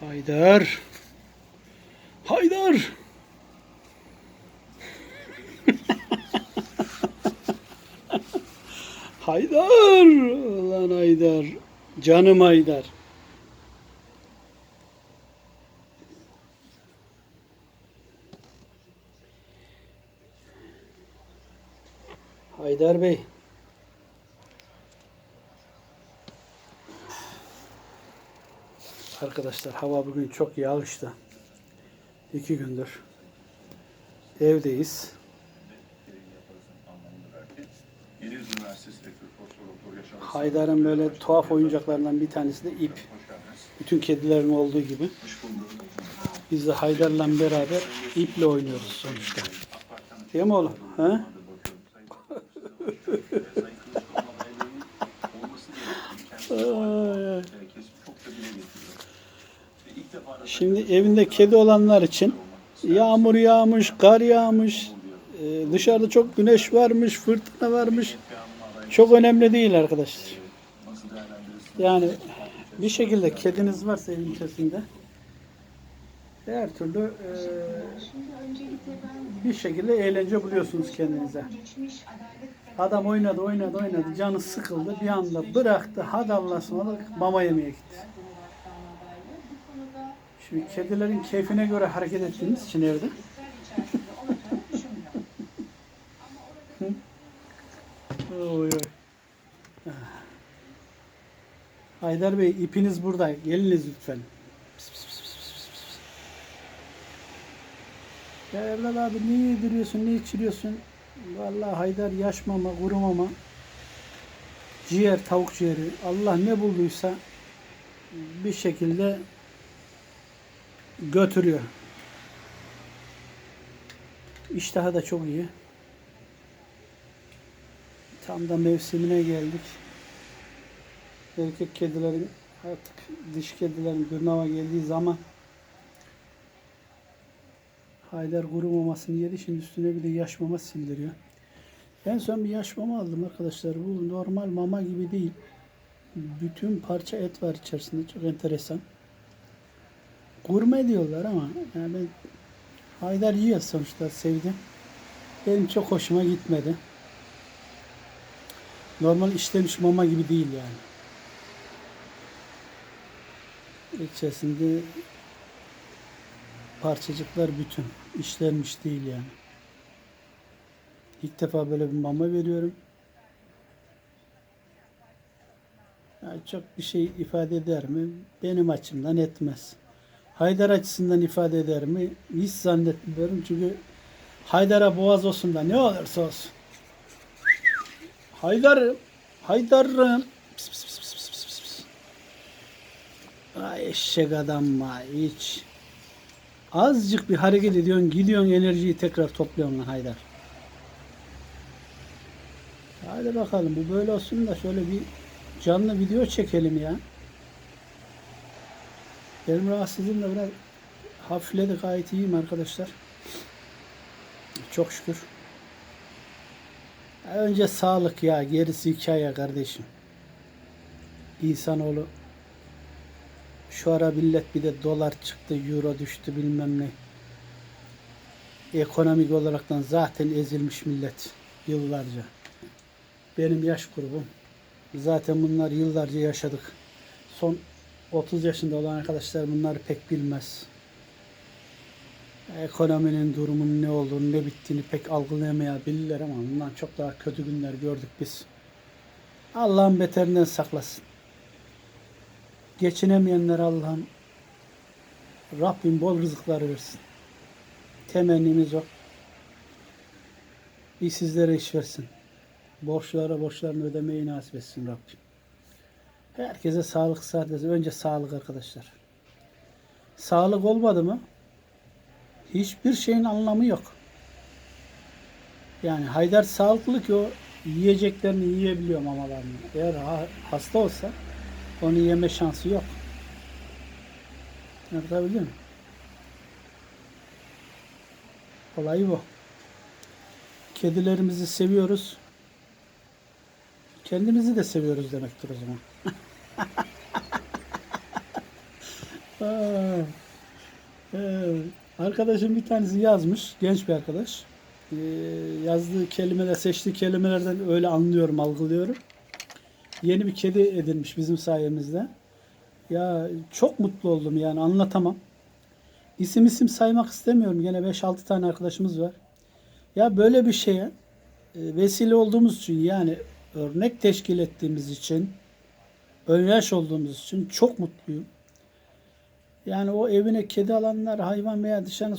Haydar. Haydar. Haydar. Lan Haydar. Canım Haydar. Haydar Bey. Arkadaşlar hava bugün çok yağışlı. İki gündür. Evdeyiz. Haydar'ın böyle tuhaf oyuncaklarından bir tanesi de ip. Bütün kedilerin olduğu gibi. Biz de Haydar'la beraber iple oynuyoruz sonuçta. Değil mi oğlum? Ay, ay. Şimdi evinde kedi olanlar için yağmur yağmış, kar yağmış, e, dışarıda çok güneş varmış, fırtına varmış. Çok önemli değil arkadaşlar. Yani bir şekilde kediniz varsa evin içerisinde her türlü e, bir şekilde eğlence buluyorsunuz kendinize. Adam oynadı oynadı oynadı canı sıkıldı bir anda bıraktı hadi Allah'a mama yemeye gitti. Şimdi kedilerin keyfine göre hareket ettiğimiz için evde. Oy oy. Ah. Haydar Bey ipiniz burada. Geliniz lütfen. Pis. Ya Erdal abi niye yediriyorsun, ne içiriyorsun? Vallahi Haydar yaş mama, kuru mama, ciğer, tavuk ciğeri. Allah ne bulduysa bir şekilde götürüyor. İştahı da çok iyi. Tam da mevsimine geldik. Erkek kedilerin artık diş kedilerin gırnava geldiği zaman Haydar kuru mamasını yedi. Şimdi üstüne bir de yaş mama sildiriyor. En son bir yaş mama aldım arkadaşlar. Bu normal mama gibi değil. Bütün parça et var içerisinde. Çok enteresan. Gurme diyorlar ama yani ben Haydar yiyor sonuçta sevdim. Benim çok hoşuma gitmedi. Normal işlemiş mama gibi değil yani. İçerisinde parçacıklar bütün. işlenmiş değil yani. İlk defa böyle bir mama veriyorum. Yani çok bir şey ifade eder mi? Benim açımdan etmez. Haydar açısından ifade eder mi? Hiç zannetmiyorum çünkü Haydar'a boğaz olsun da ne olursa olsun. Haydar'ım, Haydar'ım. Pis, pis, pis, pis, pis, pis, pis. Ay eşek adam var hiç. Azıcık bir hareket ediyorsun, gidiyorsun enerjiyi tekrar topluyorsun lan Haydar. Hadi bakalım bu böyle olsun da şöyle bir canlı video çekelim ya. Benim rahatsızlığım da biraz hafifledi gayet iyiyim arkadaşlar. Çok şükür. Önce sağlık ya gerisi hikaye kardeşim. İnsanoğlu şu ara millet bir de dolar çıktı, euro düştü bilmem ne. Ekonomik olaraktan zaten ezilmiş millet yıllarca. Benim yaş grubum. Zaten bunlar yıllarca yaşadık. Son 30 yaşında olan arkadaşlar bunları pek bilmez. Ekonominin durumunun ne olduğunu, ne bittiğini pek algılayamayabilirler ama bundan çok daha kötü günler gördük biz. Allah'ın beterinden saklasın. Geçinemeyenler Allah'ım Rabbim bol rızıklar versin. Temennimiz o. İşsizlere iş versin. Borçlara borçlarını ödemeyi nasip etsin Rabbim. Herkese sağlık sıhhat versin. Önce sağlık arkadaşlar. Sağlık olmadı mı hiçbir şeyin anlamı yok. Yani Haydar sağlıklı ki o yiyeceklerini yiyebiliyor mamalarını. Eğer ha- hasta olsa onu yeme şansı yok. Anlatabildim mi? Olayı bu. Kedilerimizi seviyoruz. Kendimizi de seviyoruz demektir o zaman. Ee, arkadaşım bir tanesi yazmış. Genç bir arkadaş. Ee, yazdığı kelimeler, seçtiği kelimelerden öyle anlıyorum, algılıyorum. Yeni bir kedi edinmiş bizim sayemizde. Ya çok mutlu oldum yani anlatamam. İsim isim saymak istemiyorum. Yine 5-6 tane arkadaşımız var. Ya böyle bir şeye e, vesile olduğumuz için yani örnek teşkil ettiğimiz için önyaş olduğumuz için çok mutluyum. Yani o evine kedi alanlar hayvan veya dışarı